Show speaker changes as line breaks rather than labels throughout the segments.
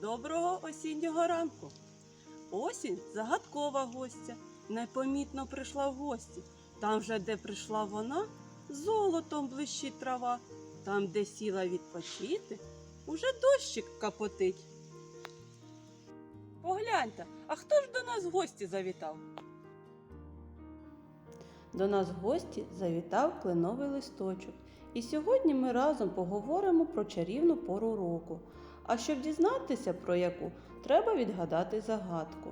Доброго осіннього ранку. Осінь загадкова гостя, непомітно прийшла в гості. Там же, де прийшла вона, золотом блищить трава. Там, де сіла відпочити, уже дощик капотить. Погляньте, а хто ж до нас в гості завітав? До нас в гості завітав кленовий листочок. І сьогодні ми разом поговоримо про чарівну пору року. А щоб дізнатися про яку, треба відгадати загадку.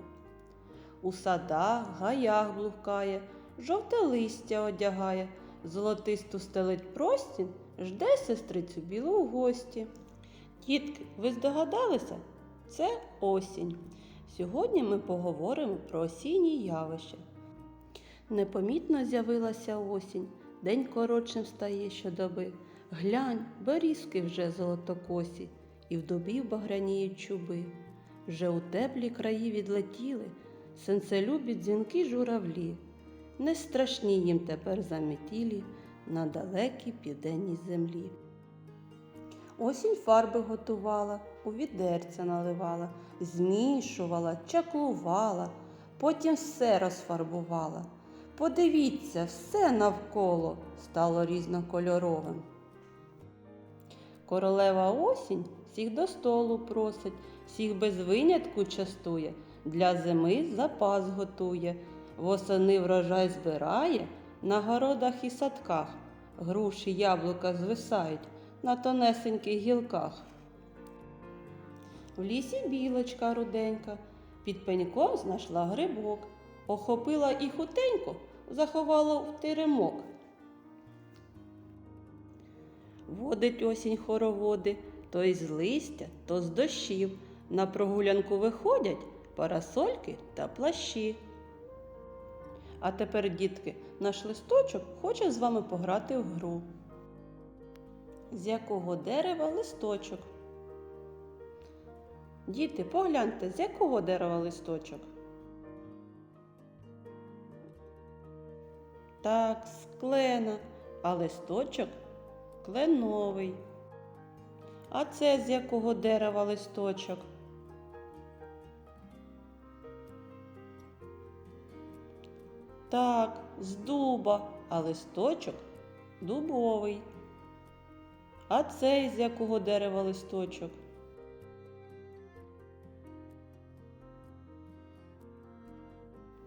У садах, гаях блукає, жовте листя одягає, золотисту стелить простінь, жде сестрицю білу у гості. Дітки, ви здогадалися? Це осінь. Сьогодні ми поговоримо про осінні явища. Непомітно з'явилася осінь, день коротшим стає щодоби. Глянь, берізки вже золотокосі, і в дубів багряніють чуби. Вже у теплі краї відлетіли, сенцелюбі дзвінки журавлі. Не страшні їм тепер заметілі на далекій південній землі. Осінь фарби готувала, у відерця наливала, змішувала, чаклувала, потім все розфарбувала. Подивіться, все навколо стало різнокольоровим. Королева осінь всіх до столу просить, всіх без винятку частує, для зими запас готує, восени врожай збирає, на городах і садках груші, яблука звисають на тонесеньких гілках. В лісі білочка руденька, під пеньком знайшла грибок, охопила і хутенько заховала в теремок. Водить осінь хороводи, то із листя, то з дощів. На прогулянку виходять парасольки та плащі. А тепер, дітки, наш листочок хоче з вами пограти в гру. З якого дерева листочок? Діти, погляньте, з якого дерева листочок? Так, з а листочок кленовий. А це з якого дерева листочок? Так, з дуба, а листочок дубовий. А цей з якого дерева листочок?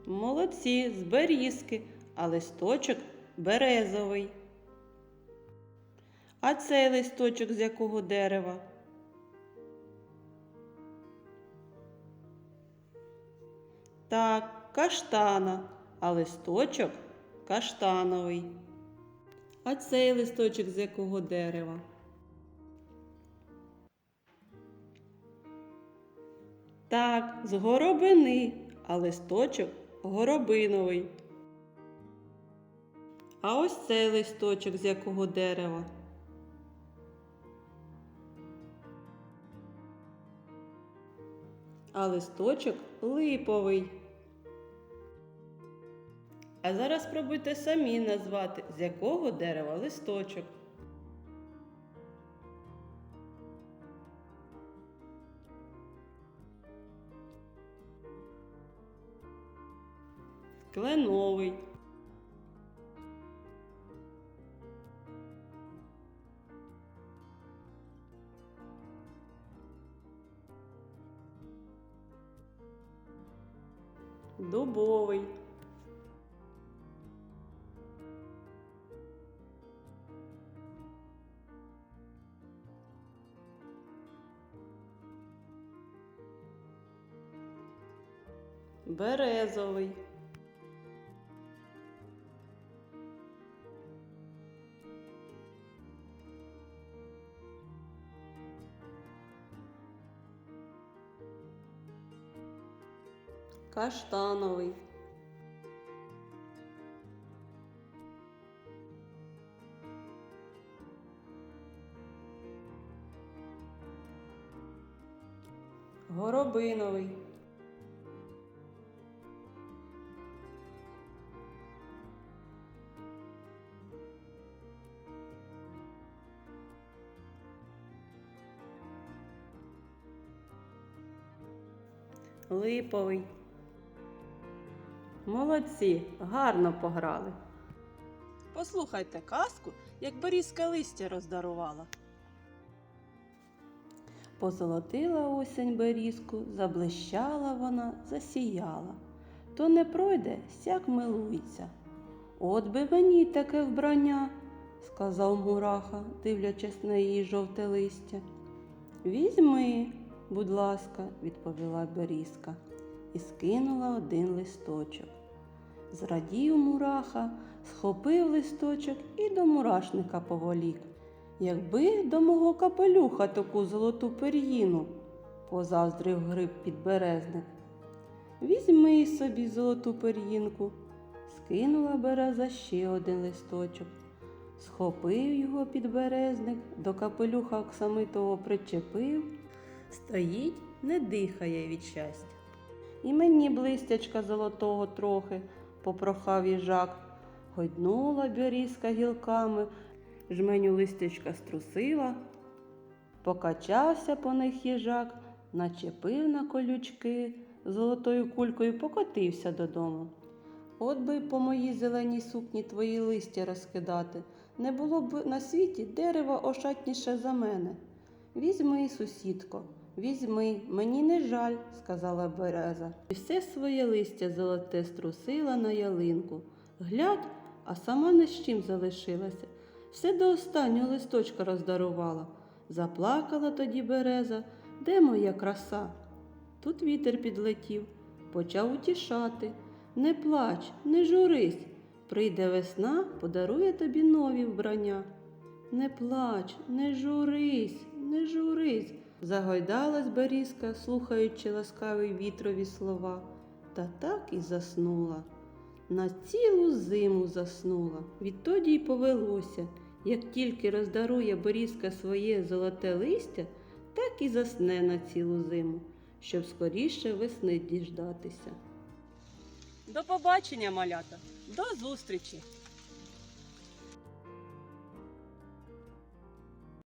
Молодці, з берізки, а листочок березовий. А цей листочок з якого дерева? Так, каштана, а листочок каштановий. А цей листочок з якого дерева? Так, з горобини, а листочок горобиновий. А ось цей листочок з якого дерева? А листочок липовий. А зараз спробуйте самі назвати, з якого дерева листочок. Кленовий. Дубовий. Березовий. Каштановий. Горобиновий. липовий. Молодці, гарно пограли. Послухайте казку, як берізка листя роздарувала. Позолотила осінь берізку, заблищала вона, засіяла. То не пройде, сяк милується. От би мені таке вбрання, сказав мураха, дивлячись на її жовте листя. Візьми, будь ласка, відповіла берізка і скинула один листочок. Зрадів мураха, схопив листочок і до мурашника поволік. Якби до мого капелюха таку золоту пер'їну, позаздрив гриб підберезник. Візьми собі золоту пер'їнку, скинула береза ще один листочок. Схопив його підберезник, до капелюха оксамитого причепив, стоїть, не дихає від щастя. І мені блистячка золотого трохи, попрохав їжак. Гойднула берізка гілками, жменю листячка струсила, покачався по них їжак, начепив на колючки, золотою кулькою покотився додому. От би й по моїй зеленій сукні твої листя розкидати, не було б на світі дерева ошатніше за мене. Візьми, сусідко, візьми, мені не жаль, сказала береза. І все своє листя золоте струсила на ялинку. Глядь, а сама не з чим залишилася. Все до останнього листочка роздарувала. Заплакала тоді береза, де моя краса? Тут вітер підлетів, почав утішати. Не плач, не журись. Прийде весна, подарує тобі нові вбрання. Не плач, не журись, не журись. Загойдалась берізка, слухаючи ласкаві вітрові слова, та так і заснула. На цілу зиму заснула. Відтоді й повелося. Як тільки роздарує берізка своє золоте листя, так і засне на цілу зиму, щоб скоріше весни діждатися. До побачення, малята, до зустрічі!